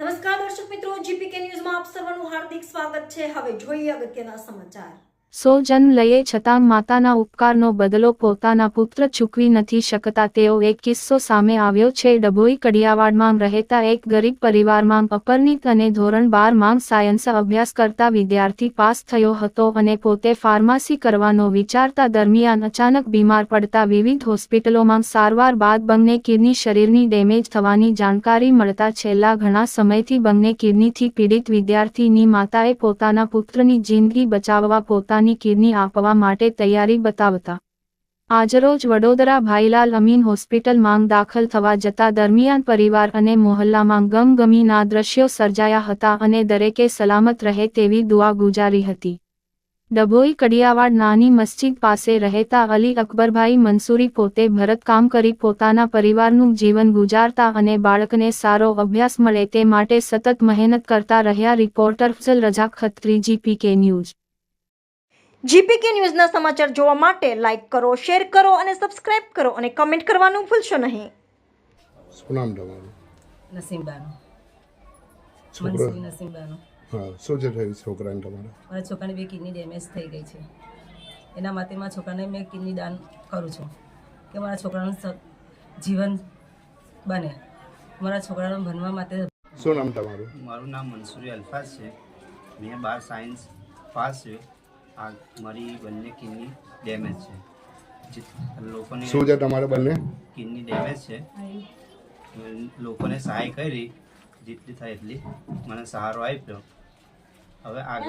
નમસ્કાર દર્શક મિત્રો જીપીકે ન્યૂઝમાં આપ સર્વનું હાર્દિક સ્વાગત છે. હવે જોઈએ અગત્યના સમાચાર. સો જન્મ લઈએ છતાં માતાના ઉપકારનો બદલો પોતાના પુત્ર ચૂકવી નથી શકતા. તેવો એક કિસ્સો સામે આવ્યો છે. ડભોઈ કડિયાવાડમાં રહેતા એક ગરીબ પરિવારમાં અપરનીત અને ધોરણ બારમાં સાયન્સ અભ્યાસ કરતા વિદ્યાર્થી પાસ થયો હતો અને પોતે ફાર્મસી કરવાનો વિચારતા દરમિયાન અચાનક બીમાર પડતા વિવિધ હોસ્પિટલોમાં સારવાર બાદ બંને કિડની શરીરની ડેમેજ થવાની જાણકારી મળતા છેલ્લા ઘણા સમયથી બંને કિડનીથી પીડિત વિદ્યાર્થીની માતાએ પોતાના પુત્રની જિંદગી બચાવવા પોતાની કિડની આપવા માટે તૈયારી બતાવતા. આજરોજ વડોદરા ભાઈલાલ અમીન હોસ્પિટલમાં દાખલ થવા જતા દરમિયાન પરિવાર અને મોહલ્લામાં ગમગમીના દ્રશ્યો સર્જાયા હતા અને દરેકે સલામત રહે તેવી દુઆ ગુજારી હતી. ડભોઈ કડિયાવાડ નાની મસ્જિદ પાસે રહેતા અલી અકબરભાઈ મંસૂરી પોતે ભરતકામ કરી પોતાના પરિવારનું જીવન ગુજારતા અને બાળકને સારો અભ્યાસ મળે તે માટે સતત મહેનત કરતા રહ્યા reporter Fazal Raza Khatri, GPK news. GPK ન્યૂઝના સમાચાર જોવા માટે લાઇક કરો શેર કરો અને સબસ્ક્રાઇબ કરો અને કમેન્ટ કરવાનું ભૂલશો નહીં. શું નામ તમારું? નસીમબાનું. મનસુરી નસીમબાનું. હા શું છે થયું છોકરાને તમારે? મારા છોકરાની બે કિડની ડેમેજ થઈ ગઈ છે. એના માટે મારા છોકરાને મેં કિડની દાન કરું છું કે મારા છોકરાનું જીવન બને. મારા છોકરાને ભણવા માટે શું નામ તમારું? મારું નામ મનસુરી અલ્ફાઝ છે. મેં બાર સાયન્સ પાસ છે આ મારી બંને કિડની ડેમેજ છે. લોકોને શું છે તમારે બંને? કિડની ડેમેજ છે. લોકોને સહાય કરી જેટલી થાય એટલી. મને સહારો આપ્યો. હવે આગળ